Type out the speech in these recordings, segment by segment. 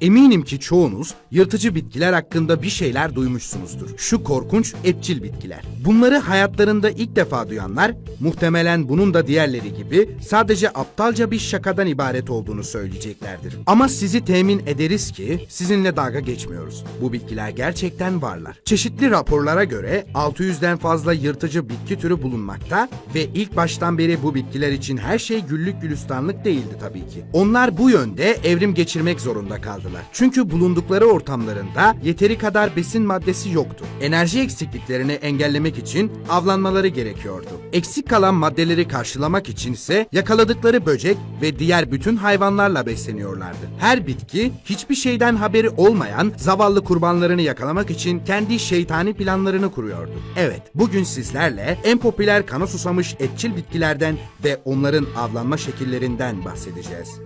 Eminim ki çoğunuz yırtıcı bitkiler hakkında bir şeyler duymuşsunuzdur. Şu korkunç etçil bitkiler. Bunları hayatlarında ilk defa duyanlar muhtemelen bunun da diğerleri gibi sadece aptalca bir şakadan ibaret olduğunu söyleyeceklerdir. Ama sizi temin ederiz ki sizinle dalga geçmiyoruz. Bu bitkiler gerçekten varlar. Çeşitli raporlara göre 600'den fazla yırtıcı bitki türü bulunmakta ve ilk baştan beri bu bitkiler için her şey güllük gülistanlık değildi tabii ki. Onlar bu yönde evrim geçirmek zorunda kaldılar. Çünkü bulundukları ortamlarında yeteri kadar besin maddesi yoktu. Enerji eksikliklerini engellemek için avlanmaları gerekiyordu. Eksik kalan maddeleri karşılamak için ise yakaladıkları böcek ve diğer bütün hayvanlarla besleniyorlardı. Her bitki hiçbir şeyden haberi olmayan zavallı kurbanlarını yakalamak için kendi şeytani planlarını kuruyordu. Evet, bugün sizlerle en popüler kana susamış etçil bitkilerden ve onların avlanma şekillerinden bahsedeceğiz.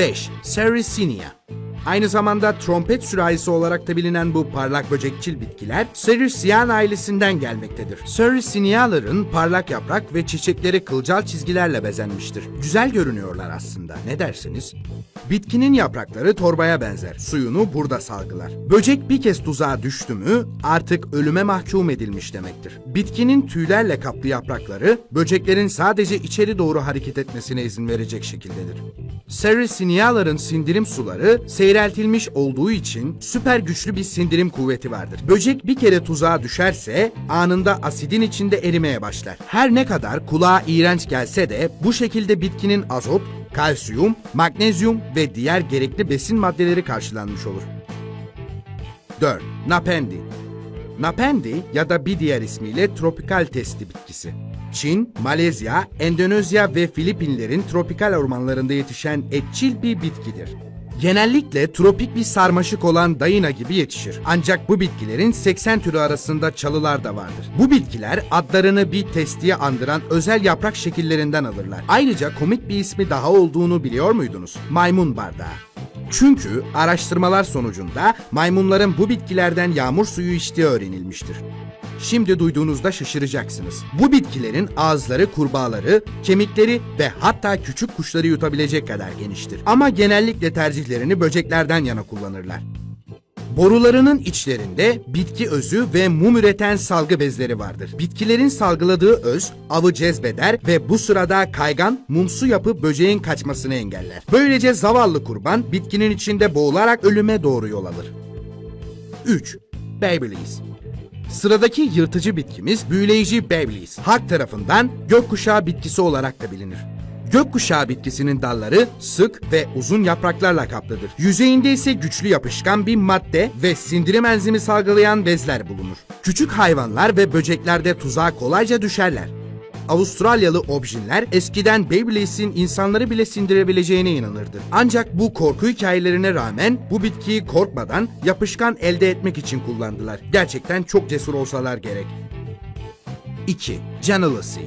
5. Sericinia Aynı zamanda trompet sürahisi olarak da bilinen bu parlak böcekçil bitkiler Serician ailesinden gelmektedir. Sericiniaların parlak yaprak ve çiçekleri kılcal çizgilerle bezenmiştir. Güzel görünüyorlar aslında. Ne dersiniz? Bitkinin yaprakları torbaya benzer. Suyunu burada salgılar. Böcek bir kez tuzağa düştü mü artık ölüme mahkum edilmiş demektir. Bitkinin tüylerle kaplı yaprakları böceklerin sadece içeri doğru hareket etmesine izin verecek şekildedir. Sericiniaların sindirim suları seyreltilmiş olduğu için süper güçlü bir sindirim kuvveti vardır. Böcek bir kere tuzağa düşerse anında asidin içinde erimeye başlar. Her ne kadar kulağa iğrenç gelse de bu şekilde bitkinin azot, kalsiyum, magnezyum ve diğer gerekli besin maddeleri karşılanmış olur. 4. Napendi Napendi ya da bir diğer ismiyle tropikal testi bitkisi. Çin, Malezya, Endonezya ve Filipinlerin tropikal ormanlarında yetişen etçil bir bitkidir. Genellikle tropik bir sarmaşık olan dayına gibi yetişir. Ancak bu bitkilerin 80 türü arasında çalılar da vardır. Bu bitkiler adlarını bir testiye andıran özel yaprak şekillerinden alırlar. Ayrıca komik bir ismi daha olduğunu biliyor muydunuz? Maymun bardağı. Çünkü araştırmalar sonucunda maymunların bu bitkilerden yağmur suyu içtiği öğrenilmiştir. Şimdi duyduğunuzda şaşıracaksınız. Bu bitkilerin ağızları kurbağaları, kemikleri ve hatta küçük kuşları yutabilecek kadar geniştir. Ama genellikle tercihlerini böceklerden yana kullanırlar. Borularının içlerinde bitki özü ve mum üreten salgı bezleri vardır. Bitkilerin salgıladığı öz avı cezbeder ve bu sırada kaygan mumsu yapı böceğin kaçmasını engeller. Böylece zavallı kurban bitkinin içinde boğularak ölüme doğru yol alır. 3. Babyliss Sıradaki yırtıcı bitkimiz büyüleyici Babyliss. Halk tarafından gökkuşağı bitkisi olarak da bilinir. Gökkuşağı bitkisinin dalları sık ve uzun yapraklarla kaplıdır. Yüzeyinde ise güçlü yapışkan bir madde ve sindirim enzimi salgılayan bezler bulunur. Küçük hayvanlar ve böceklerde tuzağa kolayca düşerler. Avustralyalı objinler eskiden Babyliss'in insanları bile sindirebileceğine inanırdı. Ancak bu korku hikayelerine rağmen bu bitkiyi korkmadan yapışkan elde etmek için kullandılar. Gerçekten çok cesur olsalar gerek. 2. Canılısı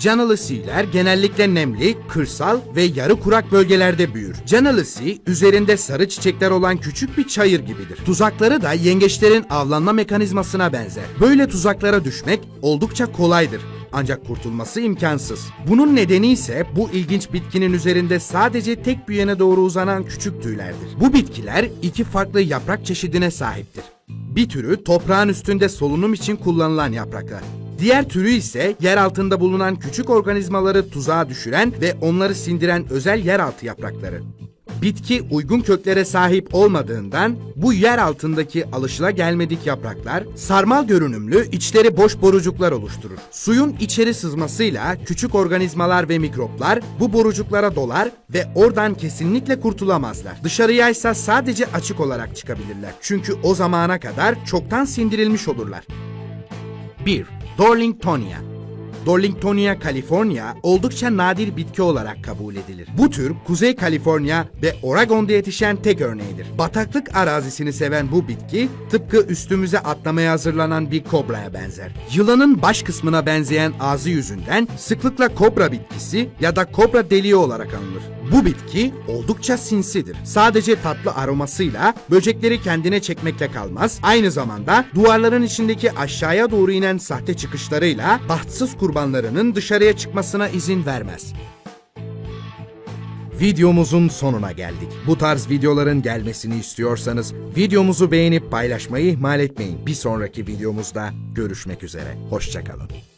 Canılısiler genellikle nemli, kırsal ve yarı kurak bölgelerde büyür. Canılısi üzerinde sarı çiçekler olan küçük bir çayır gibidir. Tuzakları da yengeçlerin avlanma mekanizmasına benzer. Böyle tuzaklara düşmek oldukça kolaydır ancak kurtulması imkansız. Bunun nedeni ise bu ilginç bitkinin üzerinde sadece tek bir yöne doğru uzanan küçük tüylerdir. Bu bitkiler iki farklı yaprak çeşidine sahiptir. Bir türü toprağın üstünde solunum için kullanılan yapraklar. Diğer türü ise yer altında bulunan küçük organizmaları tuzağa düşüren ve onları sindiren özel yeraltı yaprakları. Bitki uygun köklere sahip olmadığından bu yer altındaki alışılagelmedik yapraklar sarmal görünümlü içleri boş borucuklar oluşturur. Suyun içeri sızmasıyla küçük organizmalar ve mikroplar bu borucuklara dolar ve oradan kesinlikle kurtulamazlar. Dışarıya ise sadece açık olarak çıkabilirler. Çünkü o zamana kadar çoktan sindirilmiş olurlar. 1. Dorlingtonia Dorlingtonia california oldukça nadir bitki olarak kabul edilir. Bu tür Kuzey Kaliforniya ve Oregon'da yetişen tek örneğidir. Bataklık arazisini seven bu bitki tıpkı üstümüze atlamaya hazırlanan bir kobraya benzer. Yılanın baş kısmına benzeyen ağzı yüzünden sıklıkla kobra bitkisi ya da kobra deliği olarak anılır. Bu bitki oldukça sinsidir. Sadece tatlı aromasıyla böcekleri kendine çekmekle kalmaz. Aynı zamanda duvarların içindeki aşağıya doğru inen sahte çıkışlarıyla bahtsız kurbanlarının dışarıya çıkmasına izin vermez. Videomuzun sonuna geldik. Bu tarz videoların gelmesini istiyorsanız videomuzu beğenip paylaşmayı ihmal etmeyin. Bir sonraki videomuzda görüşmek üzere. Hoşçakalın.